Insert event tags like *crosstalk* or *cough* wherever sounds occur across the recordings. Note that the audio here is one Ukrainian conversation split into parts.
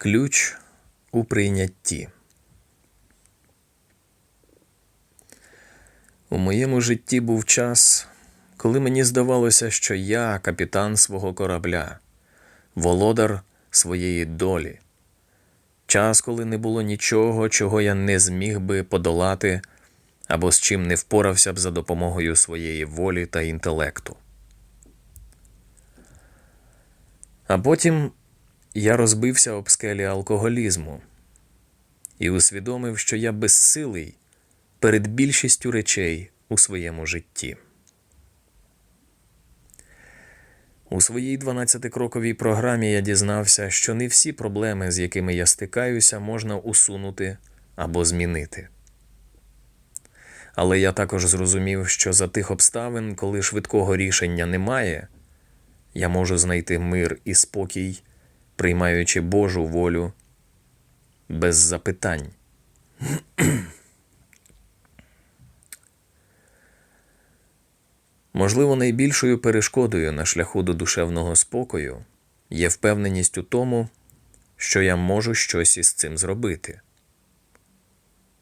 Ключ у прийнятті. У моєму житті був час, коли мені здавалося, що я капітан свого корабля, володар своєї долі. Час, коли не було нічого, чого я не зміг би подолати або з чим не впорався б за допомогою своєї волі та інтелекту. А потім я розбився об скелі алкоголізму і усвідомив, що я безсилий перед більшістю речей у своєму житті. У своїй 12-кроковій програмі я дізнався, що не всі проблеми, з якими я стикаюся, можна усунути або змінити. Але я також зрозумів, що за тих обставин, коли швидкого рішення немає, я можу знайти мир і спокій, приймаючи Божу волю без запитань. *clears throat* Можливо, найбільшою перешкодою на шляху до душевного спокою є впевненість у тому, що я можу щось із цим зробити.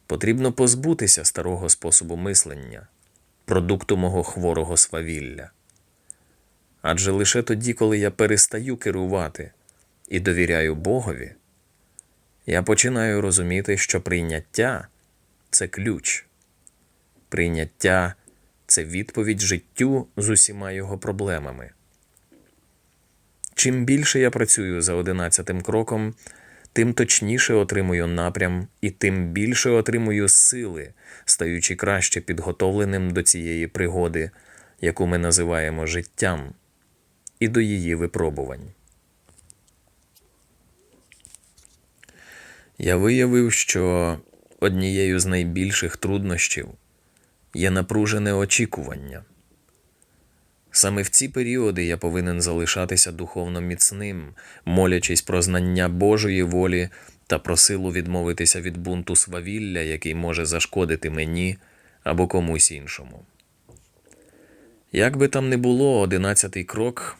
Потрібно позбутися старого способу мислення, продукту мого хворого свавілля. Адже лише тоді, коли я перестаю керувати і довіряю Богові, я починаю розуміти, що прийняття це ключ, прийняття це відповідь життю з усіма його проблемами. Чим більше я працюю за одинадцятим кроком, тим точніше отримую напрям і тим більше отримую сили, стаючи краще підготовленим до цієї пригоди, яку ми називаємо життям, і до її випробувань. Я виявив, що однією з найбільших труднощів є напружене очікування. Саме в ці періоди я повинен залишатися духовно міцним, молячись про знання Божої волі та про силу відмовитися від бунту свавілля, який може зашкодити мені або комусь іншому. Як би там не було, одинадцятий крок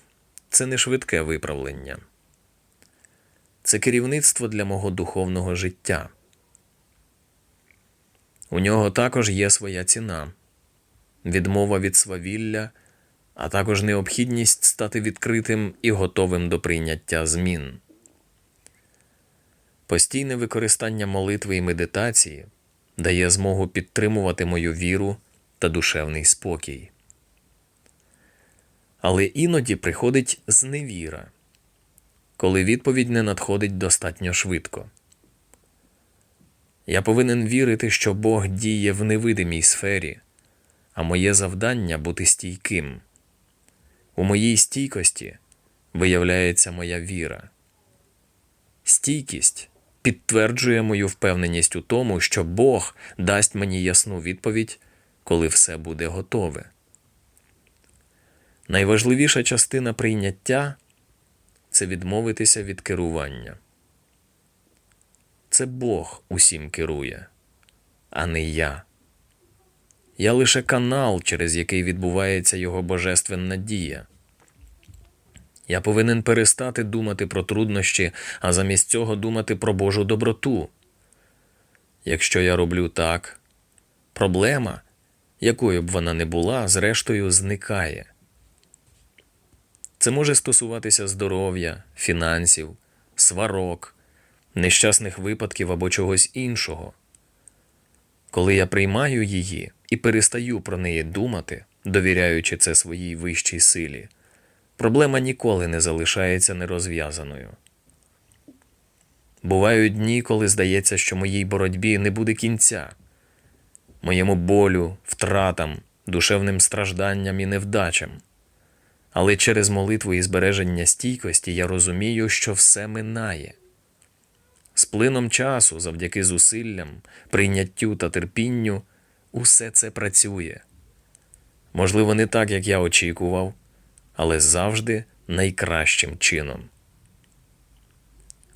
це не швидке виправлення, це керівництво для мого духовного життя. У нього також є своя ціна відмова від свавілля, а також необхідність стати відкритим і готовим до прийняття змін. Постійне використання молитви і медитації дає змогу підтримувати мою віру та душевний спокій. Але іноді приходить зневіра, коли відповідь не надходить достатньо швидко. Я повинен вірити, що Бог діє в невидимій сфері, а моє завдання бути стійким. У моїй стійкості виявляється моя віра. Стійкість підтверджує мою впевненість у тому, що Бог дасть мені ясну відповідь, коли все буде готове. Найважливіша частина прийняття це відмовитися від керування. Це Бог усім керує, а не я. Я лише канал, через який відбувається його божественна дія. Я повинен перестати думати про труднощі, а замість цього думати про Божу доброту. Якщо я роблю так, проблема, якою б вона не була, зрештою зникає. Це може стосуватися здоров'я, фінансів, сварок, нещасних випадків або чогось іншого. Коли я приймаю її і перестаю про неї думати, довіряючи це своїй вищій силі, проблема ніколи не залишається нерозв'язаною. Бувають дні, коли здається, що моїй боротьбі не буде кінця, моєму болю, втратам, душевним стражданням і невдачам. Але через молитву і збереження стійкості я розумію, що все минає. З плином часу, завдяки зусиллям, прийняттю та терпінню, усе це працює. Можливо, не так, як я очікував, але завжди найкращим чином.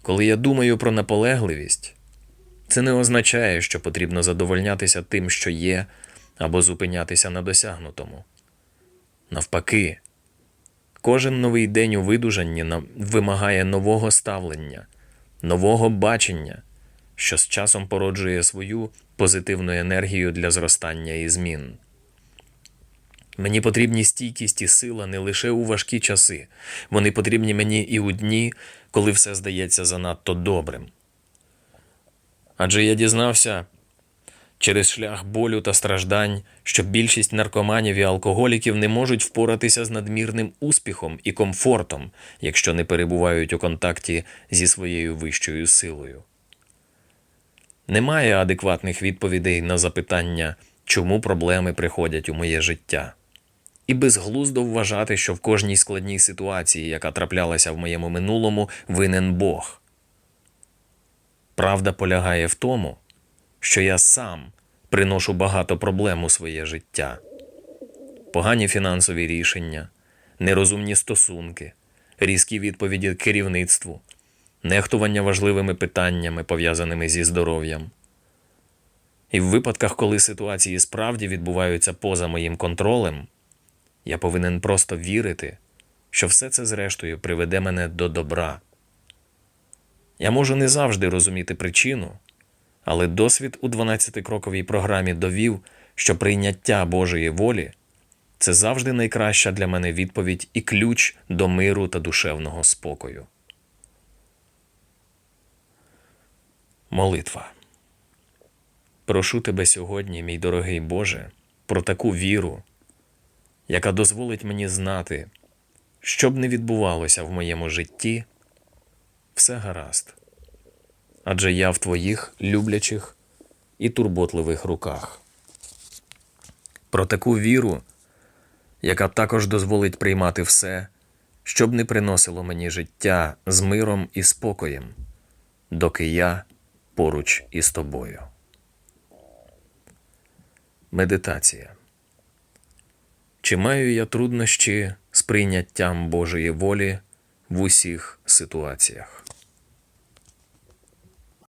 Коли я думаю про наполегливість, це не означає, що потрібно задовольнятися тим, що є, або зупинятися на досягнутому. Навпаки, кожен новий день у видужанні вимагає нового ставлення нового бачення, що з часом породжує свою позитивну енергію для зростання і змін. Мені потрібні стійкість і сила не лише у важкі часи, вони потрібні мені і у дні, коли все здається занадто добрим. Адже я дізнався через шлях болю та страждань, що більшість наркоманів і алкоголіків не можуть впоратися з надмірним успіхом і комфортом, якщо не перебувають у контакті зі своєю вищою силою. Немає адекватних відповідей на запитання, чому проблеми приходять у моє життя. І безглуздо вважати, що в кожній складній ситуації, яка траплялася в моєму минулому, винен Бог. Правда полягає в тому, що я сам приношу багато проблем у своє життя. Погані фінансові рішення, нерозумні стосунки, різкі відповіді керівництву, нехтування важливими питаннями, пов'язаними зі здоров'ям. І в випадках, коли ситуації справді відбуваються поза моїм контролем, я повинен просто вірити, що все це зрештою приведе мене до добра. Я можу не завжди розуміти причину, але досвід у 12-кроковій програмі довів, що прийняття Божої волі це завжди найкраща для мене відповідь і ключ до миру та душевного спокою. Молитва. Прошу тебе сьогодні, мій дорогий Боже, про таку віру, яка дозволить мені знати, що б не відбувалося в моєму житті, все гаразд. Адже я в твоїх люблячих і турботливих руках. Про таку віру, яка також дозволить приймати все, що б не приносило мені життя з миром і спокоєм, доки я поруч із тобою. Медитація. Чи маю я труднощі з прийняттям Божої волі в усіх ситуаціях?